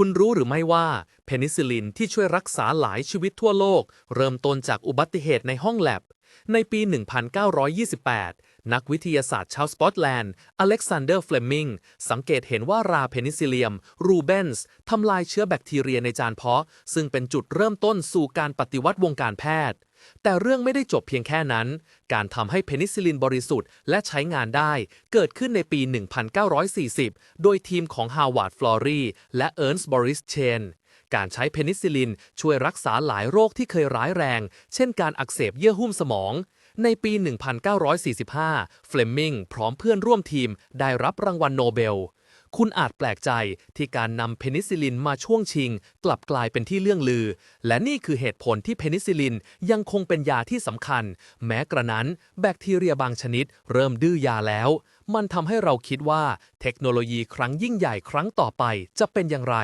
คุณรู้หรือไม่ว่าเพนิซิลินที่ช่วยรักษาหลายชีวิตทั่วโลก เริ่มต้นจากอุบัติเหตุในห้องแลบ ในปี 1928 นักวิทยาศาสตร์ชาวสกอตแลนด์ อเล็กซานเดอร์ เฟลมิง สังเกตเห็นว่าราเพนิซิเลียม รูเบนส์ ทำลายเชื้อแบคทีเรียในจานเพาะ ซึ่งเป็นจุดเริ่มต้นสู่การปฏิวัติวงการแพทย์ แต่เรื่องไม่ได้จบเพียงแค่นั้น การทำให้เพนิซิลินบริสุทธิ์และใช้งานได้เกิดขึ้นในปี 1940 โดยทีมของฮาวาร์ดฟลอรีและเอิร์นส์บริสเชนการใช้เพนิซิลินช่วยรักษาหลายโรคที่เคยร้ายแรง เช่นการอักเสบเยื่อหุ้มสมอง ในปี 1945 เฟลมิงพร้อมเพื่อนร่วมทีมได้รับรางวัลโนเบล คุณอาจแปลกใจที่การนำเพนิซิลินมาช่วงชิง กลับกลายเป็นที่เลื่องลือ และนี่คือเหตุผลที่เพนิซิลินยังคงเป็นยาที่สำคัญ แม้กระนั้นแบคทีเรียบางชนิด เริ่มดื้อยาแล้ว มันทำให้เราคิดว่าเทคโนโลยีครั้งยิ่งใหญ่ครั้งต่อไปจะเป็นอย่างไร